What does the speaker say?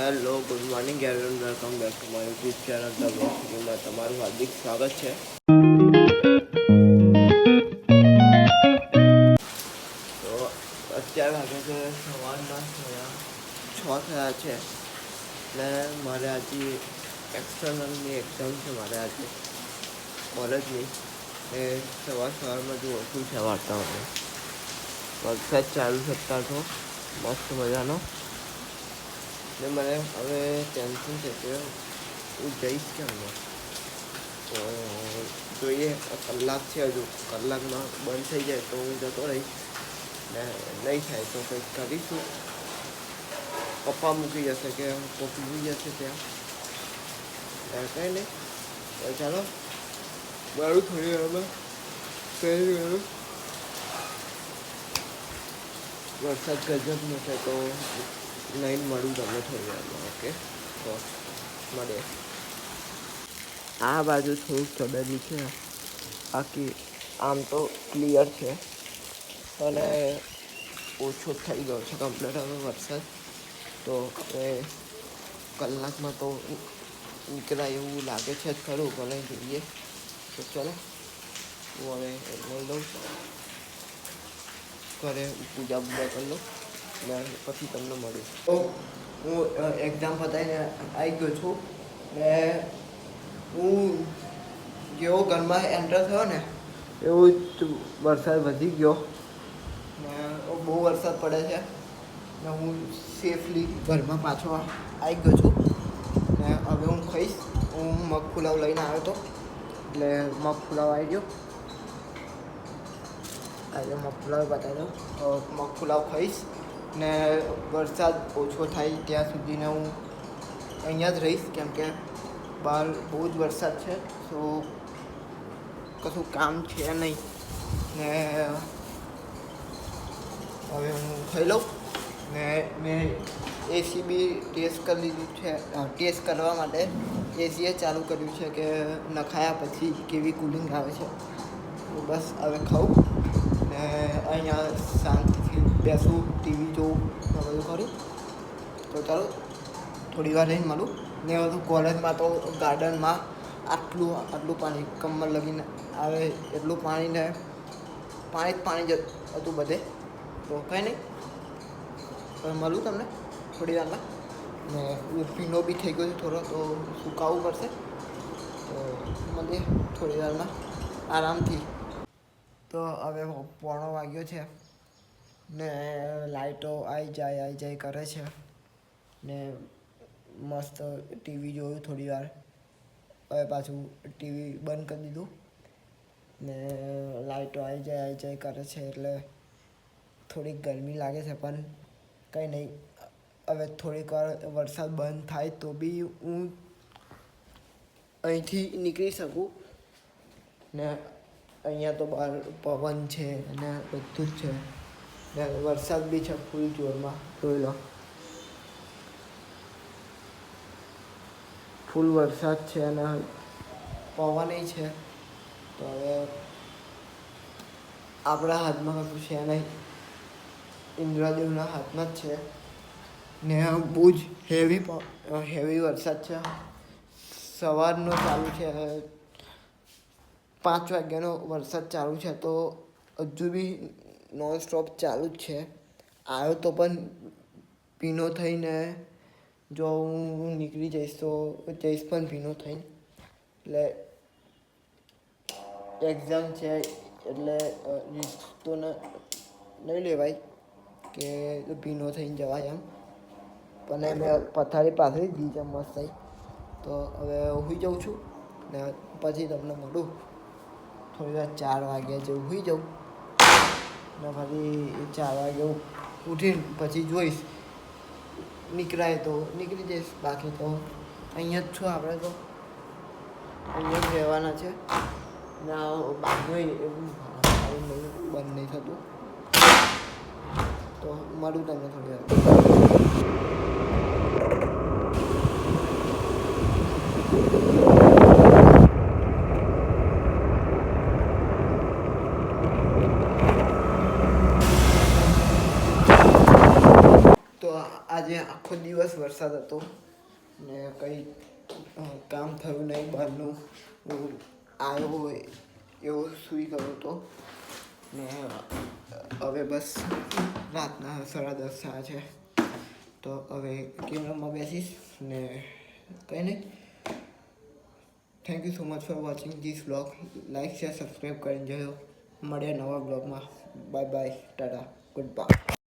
Hello good morning everyone welcome back to my YouTube channel the blog સ્ટુડિયોમાં તમારું હાર્દિક સ્વાગત છે. તો અત્યારે વાગે છે સવારના થયા, છ થયા છે. એટલે મારે આજે એક્સટર્નલની એક્ઝામ છે મારે આજે, કોલેજની. એ સવાર સવારમાં જો ઓછું છે વાતાવરણ વરસાદ ચાલુ છે અત્યારે તો મસ્ત મજાનો. ને મને હવે ટેન્શન છે કે હું જઈશ કે ને તો જોઈએ કલાક છે હજુ. કલાકમાં બંધ થઈ જાય તો હું જતો રહીશ. ને નહીં થાય તો કંઈક કરીશું. પપ્પા મૂકી જશે કે પપ્પી મૂકી જશે ત્યાં. કંઈ નહીં. ચાલો. મારું થોડી વારમાં કહી ગયું વરસાદ ગજબનો છે તો નહીં મળું તમને થોડી વારમાં ઓકે તો મળે આ બાજુ થોડુંક ચડેલું છે. બાકી આમ તો ક્લિયર છે. અને ઓછો થઈ ગયો છે કમ્પ્લીટ હવે વરસાદ. તો હવે કલાકમાં તો નીકળાય એવું લાગે છે જ ખરું, ભલે જોઈએ. તો ચલો, હું હવે લઈ લઉં ઘરે પૂજા પૂજા કરી લઉં. ને પછી તમને મળ્યું તો હું એક્ઝામ પતાવીને આવી ગયો છું ને હું જેવો ઘરમાં એન્ટર થયો ને એવું જ વરસાદ વધી ગયો. ને બહુ વરસાદ પડે છે ને હું સેફલી ઘરમાં પાછો આવી ગયો છું ને હવે હું ખાઈશ. હું મગ પુલાવ લઈને આવ્યો હતો એટલે મગ પુલાવ આવી ગયો. આજે મગ પુલાવ બતાવી દઉં. મગ પુલાવ ખાઈશ. ને વરસાદ ઓછો થાય ત્યાં સુધીને હું અહીંયા જ રહીશ, કેમ કે બહાર બહુ જ વરસાદ છે, તો કશું કામ છે નહીં. ને હવે હું ખાઈ લઉં. ને મેં એસી બી ટેસ્ટ કરી લીધું છે ટેસ્ટ કરવા માટે. એસીએ ચાલુ કર્યું છે કે નખાયા પછી કેવી કુલિંગ આવે છે. બસ હવે ખાઉં ને અહીંયા શાંતિથી બેસું, ટીવી જોઉં ને બધું કરું. તો ચાલો, થોડી વાર રહીને મળું. ને બધું કોલેજમાં તો ગાર્ડનમાં આટલું આટલું પાણી, કમર લગીને આવે, એટલું પાણી ને પાણી જ પાણી જ હતું બધે. તો કંઈ નહીં. હવે મળું તમને થોડી વારમાં. ને પીનો બી થઈ ગયો છે થોડો, તો સુકાવવું પડશે. તો મળીએ થોડી વારમાં. આરામથી. તો હવે પોણો વાગ્યો છે. ને લાઇટો આવી જાય આવી જાય કરે છે. ને મસ્ત ટીવી જોયું થોડી વાર. હવે પાછું ટીવી બંધ કરી દીધું. ને લાઇટો આવી જાય આવી જાય કરે છે એટલે થોડીક ગરમી લાગે છે, પણ કંઈ નહીં. હવે થોડીક વાર વરસાદ બંધ થાય તો બી હું અહીંથી નીકળી શકું. ને અહીંયા તો બહાર પવન છે અને બધું જ છે. ને વરસાદ બી છે ફૂલ જોરમાં. જોઈ લો. ફૂલ વરસાદ છે અને પવન છે. તો હવે આપણા હાથમાં કશું છે નહીં. ઇન્દ્રદેવના હાથમાં જ છે. ને બહુ જ હેવી હેવી વરસાદ છે. સવારનો ચાલુ છે પાંચ વાગ્યાનો વરસાદ ચાલુ છે તો હજુ બી નોન સ્ટોપ ચાલુ જ છે. આવ્યો તો પણ ભીનો થઈને જો હું નીકળી જઈશ તો જઈશ પણ ભીનો થઈને. એટલે એક્ઝામ છે એટલે રિસ્ક તો નહીં લેવાય કે ભીનો થઈને જવાય એમ. પણ મેં પથારી પાથરી દીધી છે મસ્ત થઈ. તો હવે હુઈ જાઉં છું ને પછી તમને મળું. થોડી વાર ચાર વાગ્યા જેવું હુઈ જાઉં. ને ફરી ચાર વાગે ઉઠીને પછી જોઈશ. નીકળાય તો નીકળી જઈશ, બાકી તો અહીંયા જ છું આપણે તો. અહીંયા જ રહેવાના છે. ને બાકી એવું બંધ નહીં થતું. તો મળું તમને થોડી વાર તો આજે આખો દિવસ વરસાદ હતો ને કંઈ કામ થયું નહીં, બહારનું. હું આવ્યો એવો સૂઈ ગયો હતો. ને હવે બસ રાતના સાડા દસ થયા છે. તો હવે કેમેરામાં બેસીશ ને કંઈ નહીં. Thank you so much for watching this blog like share subscribe કરીને જોયો મળ્યા નવા બ્લોગમાં bye bye tata good bye